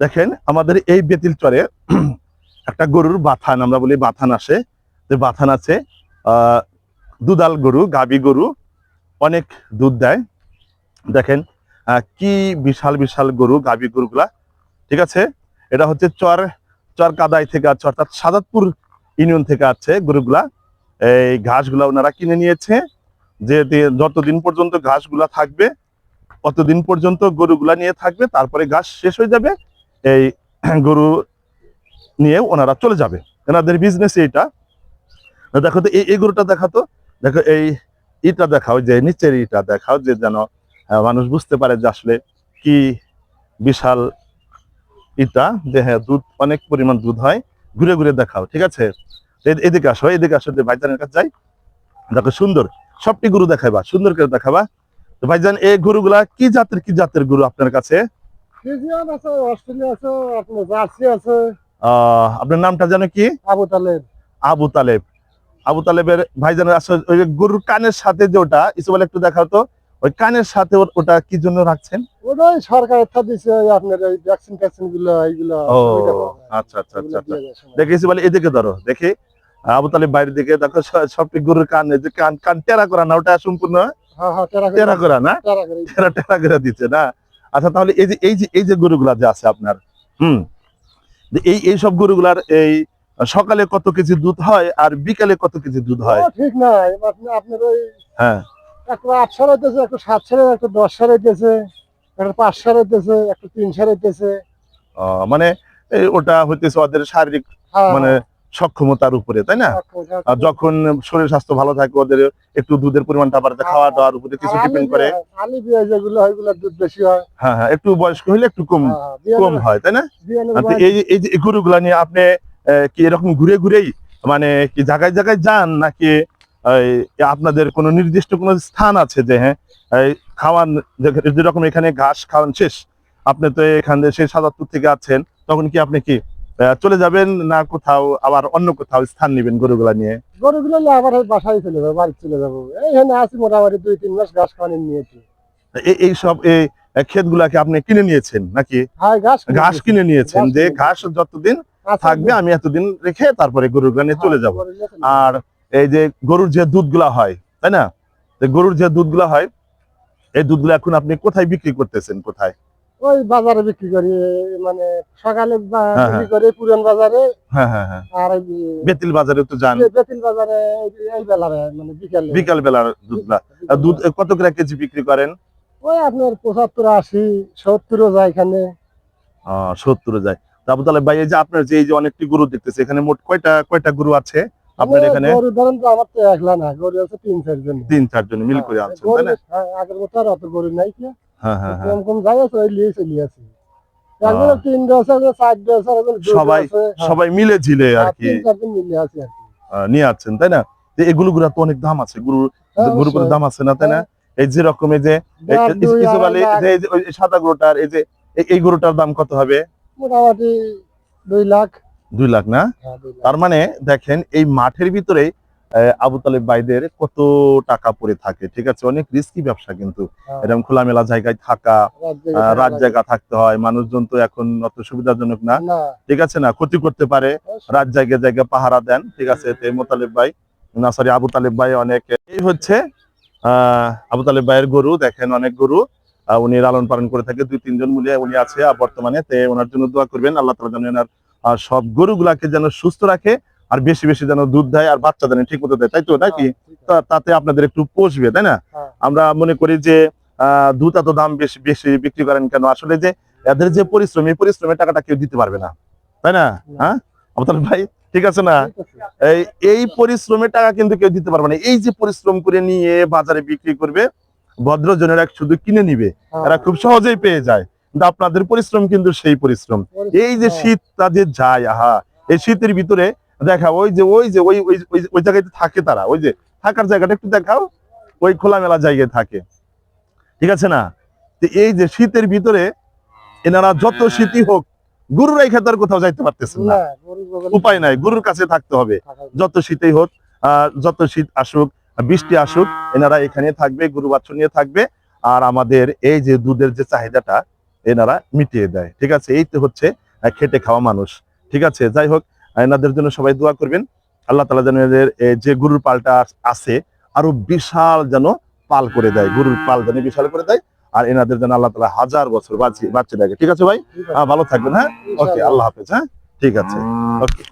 দেখেন আমাদের এই বেতিল চরে একটা গরুর বাথান, আমরা বলি বাথান আসে। যে বাথান আছে দুদাল গরু, গাবি গরু, অনেক দুধ দেয়। দেখেন কি বিশাল বিশাল গরু, গাবি গরুগুলা, ঠিক আছে? এটা হচ্ছে চর চর কাদাই থেকে আছে, অর্থাৎ সাদাতপুর ইউনিয়ন থেকে আছে গরুগুলা। এই ঘাসগুলা ওনারা কিনে নিয়েছে। যে- যতদিন পর্যন্ত ঘাসগুলা থাকবে, অতদিন পর্যন্ত গরুগুলা নিয়ে থাকবে, তারপরে ঘাস শেষ হয়ে যাবে। এই গরু নিয়ে ওনারা চলে যাবে। এনাদের বিজনেস এইটা। দেখো তো, এই গরুটা দেখাতো দেখো এই ইটা দেখাও, যে নিচের ইটা দেখাও, যে যেন মানুষ বুঝতে পারে যে আসলে কি বিশাল ইটা, যে হ্যাঁ দুধ, অনেক পরিমাণ দুধ হয়, ঘুরে ঘুরে দেখাও, ঠিক আছে? এদিকে আসো এদিকে আসো, যে ভাইজানের কাছে যাই। দেখো, সুন্দর, সবটি গরু দেখাবা সুন্দর করে দেখাবা। ভাইজান, এই গরুগুলা কি জাতের কি জাতের গরু আপনার কাছে? ফ্রিজিয়ান আছে অস্ট্রেলিয়া আছে আপনার জার্সি আছে। আপনার নামটা জানো কি? আবু তালেব। আবু তালেব। আবু তালেবের ভাইজানের আসলে ওই গরুর কানের সাথে যে ওটা একটু দেখাও তো ওই কানের সাথে ওটা কি জন্য রাখছেন? ওটাই সরকার দিছে আপনার এই ভ্যাকসিন ট্যাকসিনগুলো এইগুলো। ও। আচ্ছা আচ্ছা আচ্ছা আচ্ছা। দেখে এদিকে ধরো দেখি। আবু তালেব বাইরের দিকে দেখো সবটি গরুর কান যে কান কান টেরা করা না ওটা সম্পূর্ণ হ্যাঁ হ্যাঁ টেরা করা না? টেরা টেরা করে দিচ্ছে না? আচ্ছা তাহলে এই যে এই যে এই যে গরুগুলা যে আছে আপনার হুম এই এই সব গরুগুলার এই সকালে কত কেজি দুধ হয় আর বিকালে কত কেজি দুধ হয়? ঠিক না আপনার ওই হ্যাঁ। একটা আট সার হইতেছে একটা সাত সার একটা দশ সার হইতেছে একটা পাঁচ সার হইতেছে একটা তিন সার হইতেছে মানে এই ওটা হইতেছে ওদের শারীরিক হ্যাঁ, মানে সক্ষমতার উপরে তাই না? হ্যাঁ, আর যখন শরীর স্বাস্থ্য ভালো থাকে ওদের একটু দুধের পরিমাণটা বাড়াতে খাওয়া দাওয়ার উপরে কিছু ডিপেন্ড করে। বিয়া- আলি যেগুলো হয় ওগুলোর দুধ বেশি হয়। হ্যাঁ হ্যাঁ একটু বয়স্ক হইলে একটু কম হ্যাঁ, কম হয় তাই না? বয়স- এই যে- এই যে গরুগুলা নিয়ে আপনি কি এরকম ঘুরে ঘুরেই মানে কি জায়গায় জায়গায় যান নাকি আপনাদের কোনো নির্দিষ্ট কোনো স্থান আছে যে হ্যাঁ খাওয়ান যেরকম এখানে ঘাস খাওয়ান শেষ? আপনি তো এখান থেকে সেই সাদাতপুর থেকে আছেন তখন কি আপনি কি চলে যাবেন না কোথাও আবার অন্য কোথাও স্থান নেবেন গরুগুলা নিয়ে? গরুগুলো আবার বাসায় চলে যাব বাড়ি চলে যাব। এইখানে আছি মোটামুটি দুই তিন মাস ঘাস খাওয়ানি নিয়েছি। এই- সব এই ক্ষেতগুলাকে আপনি কিনে নিয়েছেন নাকি? হ্যাঁ ঘাস কিনে নিয়েছেন যে ঘাস যতদিন আচ্ছা, থাকবে আমি এতদিন রেখে তারপরে গরুগুলা নিয়ে চলে যাব। আর এই যে গরুর যে দুধগুলা হয় তাই না? গরুর যে দুধগুলা হয় এই দুধগুলো এখন আপনি কোথায় বিক্রি করতেছেন কোথায়? ওই বাজারে বিক্রি করি মানে সকালে হ্যাঁ, বিক্রি করি পুরান বাজারে। হ্যাঁ হ্যাঁ হ্যাঁ। আর বেতিল বাজারে তো যান। বেতিল বাজারে এই- বেলারে মানে বিকালে। বিকাল বেলার দুধগুলা দুধ কত করে কেজি বিক্রি করেন? ওই আপনার পঁচাত্তর আশি সত্তরও যায় এখানে। সত্তরে যায়। তারপর তাহলে ভাই এই যে আপনার যে এই যে অনেকটি গরু দেখতেছে এখানে মোট কয়টা কয়টা গরু আছে আপনার এখানে? গরু ধরেন তো আমার তো একলা না গরু আছে তিন চারজন তিন চারজন মিল করে আনছেন তাই না? হ্যাঁ, আগের আর অত গরু নাই কি হ্যাঁ হ্যাঁ হ্যাঁ কম কম যাই আছে ওই লিয়ে চলে আছে একজন আহ। তিন আছে একজন চার আছে সবাই- হ্যাঁ, সবাই মিলে ঝিলে আর কি। মিলে আছে আর কি। নিয়ে আসছেন তাই না? এগুলো গুলা তো অনেক দাম আছে হ্যাঁ, গরু করে দাম আছে না তাই না? এই যে রকম এই যে সাদা গরুটার এই যে এই- গরুটার দাম কত হবে? মোটামুটি দুই লাখ। দুই লাখ না? হ্যাঁ। তার মানে দেখেন এই মাঠের ভিতরে আবু তালেব ভাইদের কত টাকা পরে থাকে ঠিক আছে? অনেক রিস্কি ব্যবসা কিন্তু। হ্যাঁ, এরকম খোলামেলা জায়গায় থাকা রাত। জায়গা থাকতে হয় মানুষজন তো এখন অত সুবিধাজনক না। ঠিক আছে না? ক্ষতি করতে পারে রাত জায়গায় জায়গায় পাহারা দেন ঠিক আছে? মোতালেব ভাই না সরি আবু তালেব ভাই অনেক। এই হচ্ছে আহ আবু তালেব ভাইয়ের গরু দেখেন অনেক গরু। উনি লালন পালন করে থাকে দুই তিনজন মিলিয়ে উনি আছে বর্তমানে তে ওনার জন্য দোয়া করবেন। আল্লাহ তালা যেন আহ, সব গরুগুলাকে যেন সুস্থ রাখে আর বেশি বেশি যেন দুধ দেয় আর বাচ্চা যেন ঠিক মতো দেয় তাই তো? নাকি হ্যাঁ, তাতে আপনাদের একটু পোষবে তাই না? হ্যাঁ। আমরা মনে করি যে দুধ এত দাম বেশি বেশি বিক্রি করেন কেন? আসলে যে এদের যে পরিশ্রম এই পরিশ্রমের টাকাটা কেউ দিতে পারবে না তাই না? হ্যাঁ? আবতাল ভাই ঠিক আছে না? এই পরিশ্রমের টাকা কিন্তু কেউ দিতে পারবে না। এই যে পরিশ্রম করে নিয়ে বাজারে বিক্রি করবে ভদ্রজনেরা শুধু কিনে নিবে হ্যাঁ, এরা খুব সহজেই পেয়ে যায়। কিন্তু আপনাদের পরিশ্রম কিন্তু সেই পরিশ্রম। এই যে শীতটা যে যায় আহা এই শীতের ভিতরে দেখা ওই যে ওই যে ওই ওই- জায়গায় থাকে তারা ওই যে থাকার জায়গাটা একটু দেখাও ওই খোলামেলা জায়গায় থাকে। ঠিক আছে না? এই যে শীতের ভিতরে এনারা যত শীতই হোক গুরুরাই খেতার কোথাও যাইতে পারতেছেন না। গরু উপায় নাই গুরুর কাছে থাকতে হবে। যত শীতই হোক আহ, যত শীত আসুক বৃষ্টি আসুক এনারা এখানে থাকবে গুরু বাছুর নিয়ে থাকবে আর আমাদের এই যে দুধের যে চাহিদাটা এনারা মিটিয়ে দেয়। ঠিক আছে? এই তো হচ্ছে খেটে খাওয়া মানুষ। ঠিক আছে? যাই হোক এনাদের জন্য সবাই দোয়া করবেন। আল্লাহ তালা যেন এদের যে গরুর পালটা আছে আরও বিশাল যেন পাল করে দেয় গরুর পাল যেন বিশাল করে দেয় আর এনাদের যেন আল্লাহ তালা হাজার বছর বাঁচিয়ে বাঁচিয়ে দেয় ঠিক আছে ভাই? হ্যাঁ ভালো থাকবেন হ্যাঁ? ওকে আল্লাহ হাফেজ হ্যাঁ? ঠিক আছে। ওকে